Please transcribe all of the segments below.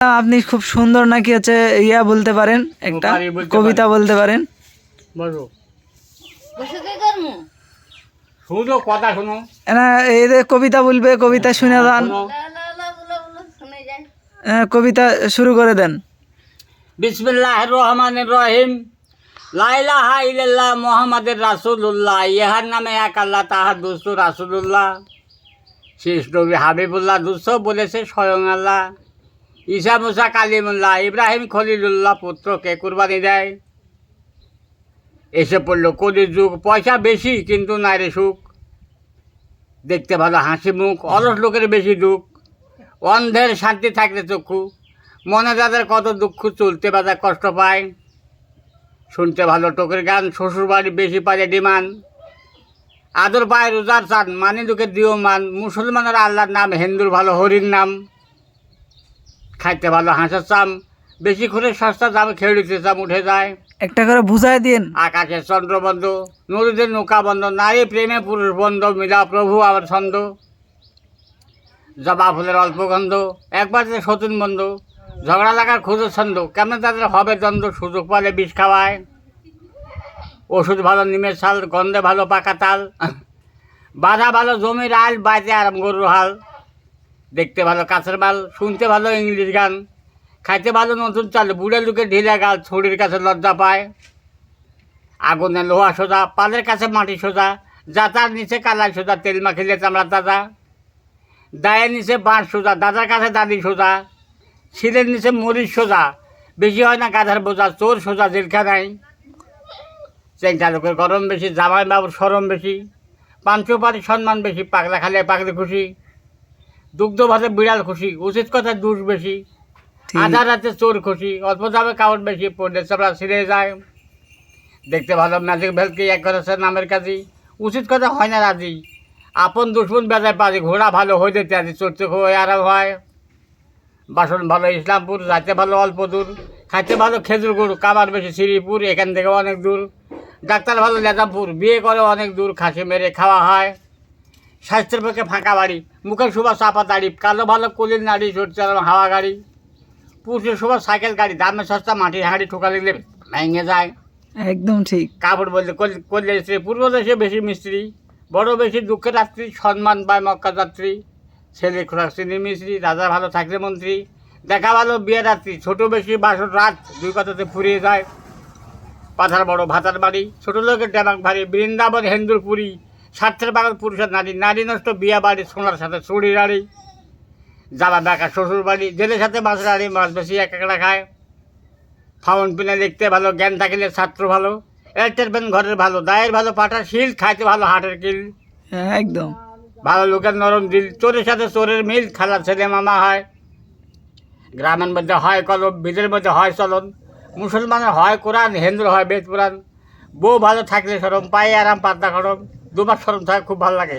আপনি খুব সুন্দর নাকি হচ্ছে ইয়া বলতে পারেন একটা কবিতা বলতে পারেন? কবিতা বলবে কবিতা শুনে দেন শোনো লা লা লা বলো বলো শুনে যায় আহ, কবিতা শুরু করে দেন। বিসমিল্লাহ রহমানের রহিম। লাইলাহা ইল্লাল্লাহ মোহাম্মদের রাসূলুল্লাহ। ইহার নামে এক আল্লাহ তাহার দুস্থ রাসূলুল্লাহ। শেষ নবী হাবিবুল্লাহ দুস্থ বলেছে স্বয়ং আল্লাহ। ঈসা মুসা কালিমুল্লাহ ইব্রাহিম খলিলুল্লাহ পুত্রকে কুরবানি দেয়। এসে পড়ল, কলির যুগ, পয়সা বেশি কিন্তু নাইরে সুখ। দেখতে ভালো, হাসি মুখ, অলস লোকের বেশি দুঃখ। অন্ধের শান্তি থাকলে চক্ষু। মনে যাদের কত দুঃখ, চলতে বাজার কষ্ট পায়। শুনতে ভালো, টোকের গান, শ্বশুরবাড়ি বেশি পারে ডিমান্ড। আদর পায় রোজার চান মানি দুঃখে দিও মান মুসলমানের আল্লাহর নাম, হিন্দুর ভালো হরির নাম। খাইতে ভালো হাঁসের চাম। বেশি করে সস্তা দামে খেয়ে চাম উঠে যায়। একটা করে বুঝাই দিন। আকাশের চন্দ্র চন্দ্রবন্ধ নদীতে নৌকা বন্ধ নারী প্রেমে পুরুষ বন্ধ মিলা প্রভু আমার ছন্দ। জবা ফুলের অল্প গন্ধ একবার যে সতুন বন্ধ। ঝগড়া লাগার খোঁজো ছন্দ কেমন তাদের হবে দ্বন্দ্ব সুযোগ পালে বিষ খাওয়ায়। ওষুধ ভালো নিমের ছাল গন্ধে ভালো পাকা তাল। বাধা ভালো জমির আল বাইতে আরাম গরুর হাল। দেখতে ভালো, কাছের বাল শুনতে ভালো ইংলিশ গান, খাইতে ভালো নতুন চাল, বুড়ে লুকে ঢিলে গাল ছড়ির কাছে লজ্জা পায়। আগুনে লোহা সোজা, পালের কাছে মাটি সোজা, যাতার নিচে কালাই সোজা, তেল মাখিলে চামড়া দাদা দায়ের নিচে বাঁশ সোজা, দাদার কাছে দাদি সোজা, শিলের নিচে মরিচ সোজা, বেশি হয় না গাধার বোঝা, চোর সোজা, জেলখানায়। চেংটা লোকের গরম বেশি জামাই বাবুর সরম বেশি পাঞ্চ পারি সম্মান বেশি, পাগলা খালে পাগলে খুশি। দুগ্ধ ভাতে বিড়াল খুশি উচিত কথা দুষ বেশি। আধা রাতে চোর খুশি অল্প দামে কাউট বেশি পড়লে চাপড়া ছিঁড়ে যায়। দেখতে ভালো ম্যাজিক ভেলকে এক করেছে নামের কাজে উচিত কথা হয় না রাজি। আপন দুশ্মন বেজায় পারি ঘোড়া ভালো হইতে ত্যাদি চড়তে খুব আরাম হয়। বাসন ভালো ইসলামপুর যাইতে ভালো অল্প দূর। খাইতে ভালো খেজুর গুড় কামার বেশি শ্রীপুর এখান থেকে অনেক দূর। ডাক্তার ভালো লেদাপুর বিয়ে করে অনেক দূর খাসি মেরে খাওয়া হয়। স্বাস্থ্যের পক্ষে ফাঁকা বাড়ি। মুখের শোভা চাপা দাড়ি। কালো ভালো কলির নাড়ি চড়তে হাওয়া গাড়ি। পুরুষের শোভা সাইকেল গাড়ি। দামে সস্তা মাটির হাঁড়ি ঠোকা লাগলে ভেঙে যায়। একদম ঠিক। কাপড় বলতে কল- করলে স্ত্রী পূর্ব দেশে বেশি মিস্ত্রি বড় বেশি দুঃখের রাত্রি সম্মান পায় মক্কা যাত্রী। ছেলে খোরাক শ্রেণি মিস্ত্রি রাজা ভালো থাকলে মন্ত্রী। দেখা ভালো বিয়ে রাত্রি ছোট বেশি বাসর রাত দুই কথাতে ফুরিয়ে যায়। পাথার বড় ভাতার বাড়ি ছোট লোকের ডেমাক ভারী বৃন্দাবন হেন্দুর পুরী স্বার্থের বাগান পুরুষের নারী নারী নষ্ট বিয়া বাড়ি সোনার সাথে চুড়ি রাড়ি যাবা বেকা শ্বশুর বাড়ি জেলের সাথে মাছ রাড়ি মাছ বেশি এক একটা খায় ফাউন পিনে লিখতে ভালো জ্ঞান থাকিলে ছাত্র ভালো এন্টারটেন ঘরের ভালো দায়ের ভালো পাটার শিল খাইতে ভালো হাটের কিল। হ্যাঁ, একদম। ভালো লোকের নরম দিল চোরের সাথে চোরের মিল খেলা ছেলে মামা হয়। গ্রামের মধ্যে হয় কলম বিদের মধ্যে হয় চলন। মুসলমানের হয় কোরআন হিন্দুর হয় বেদ পুরাণ। বউ ভালো থাকলে সরম পায়ে আরাম পাতলা খরম। দুবার সরম থাকে, খুব ভালো লাগে।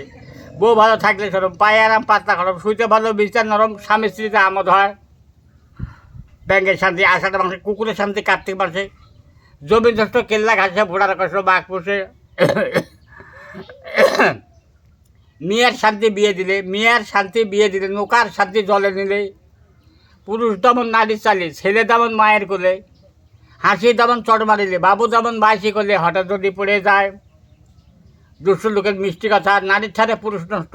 বউ ভালো থাকলে সরম পায়ে আরাম, পাতলা খরম শুইতে ভালো, বিচার নরম, স্বামী স্ত্রীতে আমোদ হয়। ব্যাংকের শান্তি, আষাঢ় মাসে, কুকুরের শান্তি, কার্তিক মাসে। জমি নষ্ট, কেল্লা, ঘাসে ভোড়ার কষ্ট, বাঘ পুষে। মেয়ের শান্তি বিয়ে দিলে, মেয়ের শান্তি বিয়ে দিলে, নৌকার শান্তি জলে নিলে। পুরুষ দমন নারী চালে, ছেলে দমন মায়ের কোলে। হাসি দমন চট মারিলে, বাবু দমন বাইশি করলে হঠাৎ যদি পড়ে যায়। দুষ্ট লোকের মিষ্টি কথা, নারীর ছাড়ে পুরুষ নষ্ট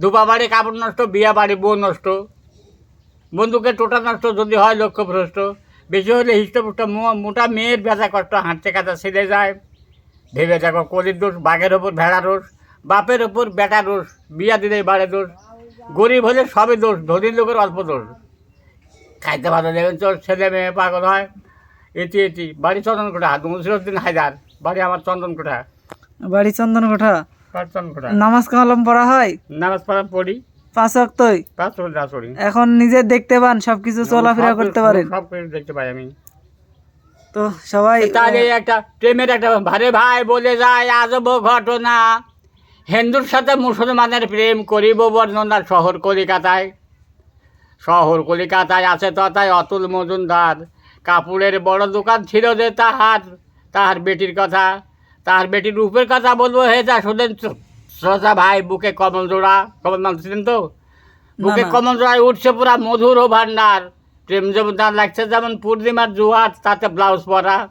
ধুপা বাড়ি কাপড় নষ্ট, বিয়া বাড়ি বউ নষ্ট। বন্ধুকে টোটা নষ্ট যদি হয় লক্ষ্যভ্রষ্ট বেশি হলে হৃষ্টপুষ্ট মোটা মেয়ের বেজা কষ্ট, হাঁটতে কাটা ছেড়ে যায়। ভেবে দেখো, কলির দোষ, বাঘের ওপর ভেড়া দোষ, বাপের ওপর বেটা দোষ, বিয়া দিলে বাড়ে দোষ। গরিব হলে সবই দোষ ধনী লোকের অল্প দোষ। খাইতে ভালো দেখেন তোর ছেলে মেয়ে পাগল হয়। এটি এটি, বাড়ি চন্দনকোঠা নসিরুদ্দিন হায়দার বাড়ি আমার চন্দনকোঠা। বাড়ি চন্দন কোঠা নামাজ কালাম পড়া হয়? নামাজ পড়া পড়ি। পাঁচ অক্তই পাঁচ পড়ি। এখন নিজে দেখতে পান সবকিছু চলাফেরা করতে পারেন। সব কিছু দেখতে পাই আমি। তো সবাই তাহলে একটা প্রেমের একটা ভারে ভাই বলে যায় আজব ঘটনা। হিন্দুর সাথে মুসলমানের প্রেম করিব বর্ণনা শহর কলিকাতায়। শহর কলিকাতায় আছে তথায় অতুল মজুমদার। কাপড়ের বড় দোকান ছিল যে তাহার তাহার বেটির কথা। তাহার বেটির রূপের কথা বলব হে যা শুনেন শ্রোতা ভাই বুকে কমল জোড়া কমল মানছিলেন তো? বুকে। কমল জোড়ায় উঠছে পুরা মধুর ও ভান্ডার। প্রেম যেমন তার লাগছে যেমন পূর্ণিমার জুহার তাতে ব্লাউজ পরা।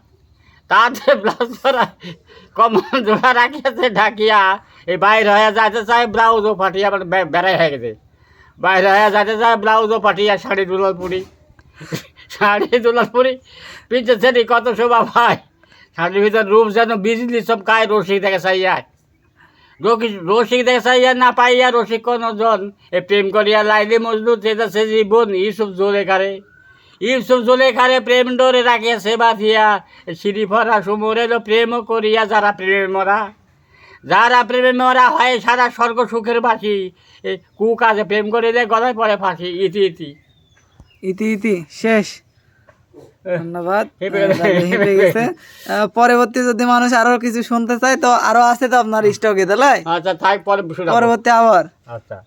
তাতে ব্লাউজ পরা কমন জোড়া রাখিয়াছে ঢাকিয়া। এই বাইর হয়ে যাইতে চায় ব্লাউজও ফাটিয়া বে- বেড়াই হয়ে গেছে। বাইরে হয়ে যাইতে চায় ব্লাউজও ফাটিয়া শাড়ি দুলাল পুরি শাড়ি দুলাল পুরি। পিছে ছেড়ি কত শোভা ভাই। শাড়ির ভিতর রূপ যেন বিজলি সব কায় রসিক দেখে চাইয়া রসিক দেখে চাইয়া না পাইয়া রসিক কোন জন। এ প্রেম করিয়া লাইলে মজনু চেতা সে জীবন ইসব জোরে কারে জোরে কারে প্রেম ডোরে রাখিয়া সেবা দিয়া সিঁড়ি ভরা সুমরে প্রেম করিয়া যারা প্রেমে মরা। যারা প্রেমে মরা হয় সারা স্বর্গ সুখের বাসি। কু কাজে প্রেম করিলে গলায় পরে ফাঁসি, ইতি ইতি। ইতি ইতি, শেষ। ধন্যবাদ। হেপে গেছে, পরবর্তী যদি মানুষ আরও কিছু শুনতে চায় তো আরও আছে তো আপনার স্টকে তাহলে? আচ্ছা থাক পরে পরবর্তী আবার। আচ্ছা।